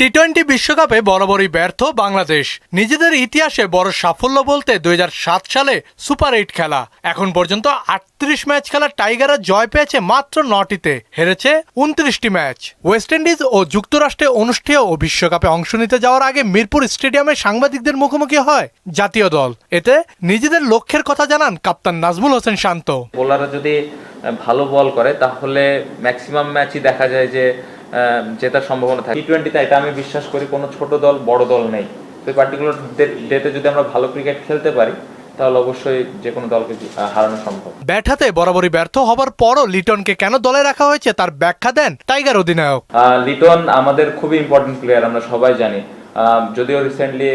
T twenty বিশ্বকাপে বরাবরই ব্যর্থ বাংলাদেশ। নিজেদের ইতিহাসে বড় সাফল্য বলতে দুই সালে সুপার এইট খেলা। এখন পর্যন্ত আটত্রিশ ম্যাচ খেলা টাইগাররা জয় পেয়েছে মাত্র নটিতে। হেরেছে উনত্রিশটি ম্যাচ। ওয়েস্ট ইন্ডিজ ও যুক্তরাষ্ট্রে অনুষ্ঠেয় ও বিশ্বকাপে অংশ নিতে যাওয়ার আগে মিরপুর স্টেডিয়ামে সাংবাদিকদের মুখোমুখি হয় জাতীয় দল। এতে নিজেদের লক্ষ্যের কথা জানান কাপ্তান নাজমুল হোসেন শান্ত। বোলাররা যদি ভালো বল করে, তাহলে ম্যাক্সিমাম ম্যাচই দেখা যায় যে জেতার সম্ভাবনা থাকে। টি টোয়েন্টিতে এটা আমি বিশ্বাস করি কোনো ছোট দল বড় দল নেই। তো পার্টিকুলার ডেতে যদি আমরা ভালো ক্রিকেট খেলতে পারি তাহলে অবশ্যই যে কোনো দলকে হারানো সম্ভব। ব্যাট হাতে বরাবরই ব্যর্থ হবার পরও লিটনকে কেন দলে রাখা হয়েছে তার ব্যাখ্যা দেন টাইগার অধিনায়ক। লিটন আমাদের খুবই ইম্পর্টেন্ট প্লেয়ার আমরা সবাই জানি। যদিও রিসেন্টলি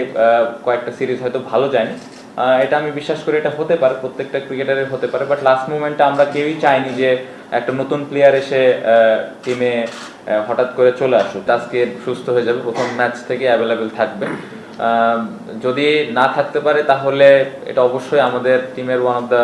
কয়েকটা সিরিজ হয়তো ভালো যায়নি। এটা আমি বিশ্বাস করি এটা হতে পারে প্রত্যেকটা ক্রিকেটারের হতে পারে বাট লাস্ট মুমেন্টে আমরা কেউই চাইনি যে একটা নতুন প্লেয়ার এসে টিমে হঠাৎ করে চলে আসুক আজকে সুস্থ হয়ে যাবে প্রথম ম্যাচ থেকে অ্যাভেলেবেল থাকবে। যদি না থাকতে পারে তাহলে এটা অবশ্যই আমাদের টিমের one of the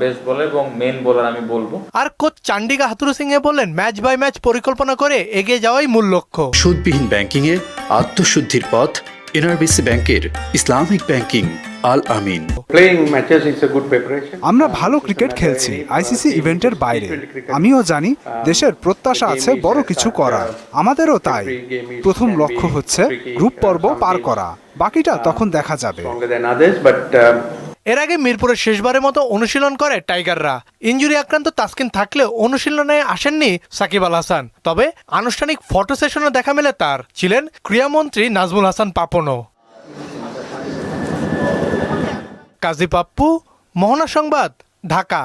best bowler এবং মেন বোলার আমি বলব। আর কোচ চান্ডিকা হাতুরু সিং এ বললেন ম্যাচ বাই ম্যাচ পরিকল্পনা করে এগিয়ে যাওয়াই মূল লক্ষ্য। সুদবিহীন ব্যাংকিংয়ে আত্মশুদ্ধির পথ এনআরবিসি ব্যাংকের ইসলামিক ব্যাংকিং আল আমিন। Playing matches is a good preparation. আমরা ভালো ক্রিকেট খেলছি আইসিসি ইভেন্টের বাইরে। আমিও জানি দেশের প্রত্যাশা আছে বড় কিছু করার। আমাদেরও তাই। প্রথম লক্ষ্য হচ্ছে গ্রুপ পর্ব পার করা। বাকিটা তখন দেখা যাবে। এর আগে মিরপুরের শেষবারের মতো অনুশীলন করে টাইগাররা। ইঞ্জুরি আক্রান্ত তাসকিন থাকলেও অনুশীলনে আসেননি সাকিব আল হাসান। তবে আনুষ্ঠানিক ফটো সেশনে দেখা মেলে তার। ছিলেন ক্রীড়ামন্ত্রী নাজমুল হাসান পাপনও। কাজী পাপ্পু মোহনা সংবাদ ঢাকা।